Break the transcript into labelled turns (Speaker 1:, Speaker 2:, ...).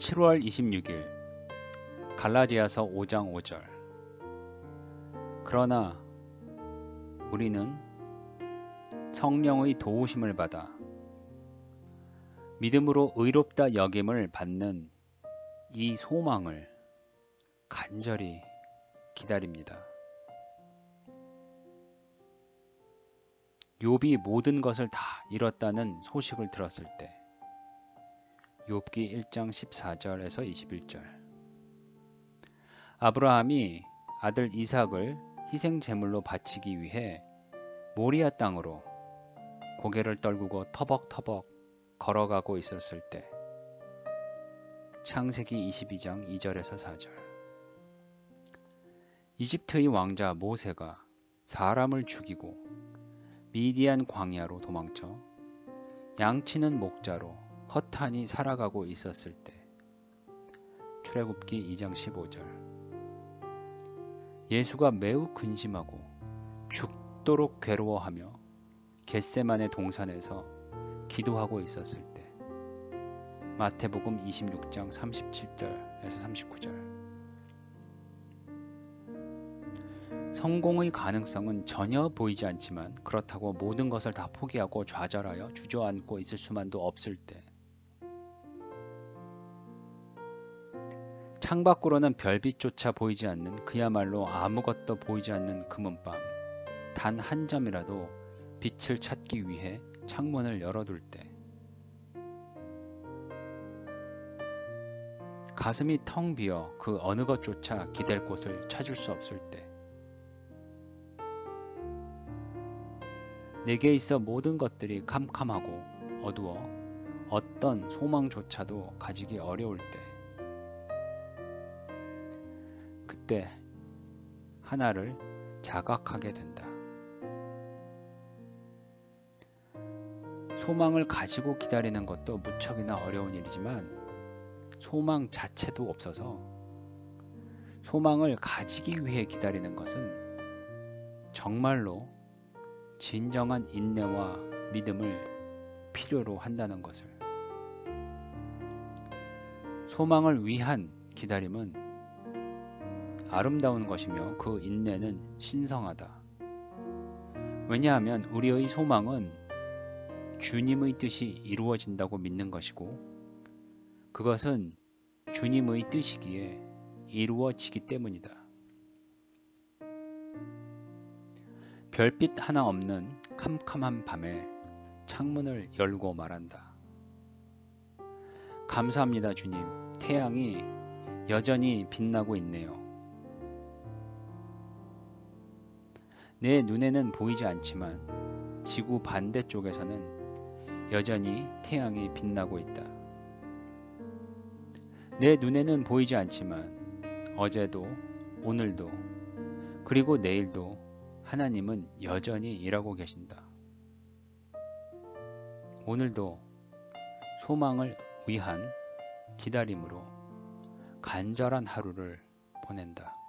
Speaker 1: 7월 26일 갈라디아서 5장 5절 그러나 우리는 성령의 도우심을 받아 믿음으로 의롭다 여김을 받는 이 소망을 간절히 기다립니다. 욥이 모든 것을 다 잃었다는 소식을 들었을 때 욥기 1장 14절에서 21절. 아브라함이 아들 이삭을 희생 제물로 바치기 위해 모리아 땅으로 고개를 떨구고 터벅터벅 걸어가고 있었을 때 창세기 22장 2절에서 4절. 이집트의 왕자 모세가 사람을 죽이고 미디안 광야로 도망쳐 양치는 목자로 허탄이 살아가고 있었을 때. 출애굽기 2장 15절. 예수가 매우 근심하고 죽도록 괴로워하며 겟세만의 동산에서 기도하고 있었을 때. 마태복음 26장 37절에서 39절. 성공의 가능성은 전혀 보이지 않지만 그렇다고 모든 것을 다 포기하고 좌절하여 주저앉고 있을 수만도 없을 때 창밖으로는 별빛조차 보이지 않는 그야말로 아무것도 보이지 않는 금은 밤. 단 한 점이라도 빛을 찾기 위해 창문을 열어둘 때. 가슴이 텅 비어 그 어느 것조차 기댈 곳을 찾을 수 없을 때. 내게 있어 모든 것들이 캄캄하고 어두워. 어떤 소망조차도 가지기 어려울 때 때 하나를 자각하게 된다. 소망을 가지고 기다리는 것도 무척이나 어려운 일이지만 소망 자체도 없어서 소망을 가지기 위해 기다리는 것은 정말로 진정한 인내와 믿음을 필요로 한다는 것을 소망을 위한 기다림은 아름다운 것이며 그 인내는 신성하다. 왜냐하면 우리의 소망은 주님의 뜻이 이루어진다고 믿는 것이고 그것은 주님의 뜻이기에 이루어지기 때문이다. 별빛 하나 없는 캄캄한 밤에 창문을 열고 말한다. 감사합니다, 주님. 태양이 여전히 빛나고 있네요. 내 눈에는 보이지 않지만 지구 반대쪽에서는 여전히 태양이 빛나고 있다. 내 눈에는 보이지 않지만 어제도 오늘도 그리고 내일도 하나님은 여전히 일하고 계신다. 오늘도 소망을 위한 기다림으로 간절한 하루를 보낸다.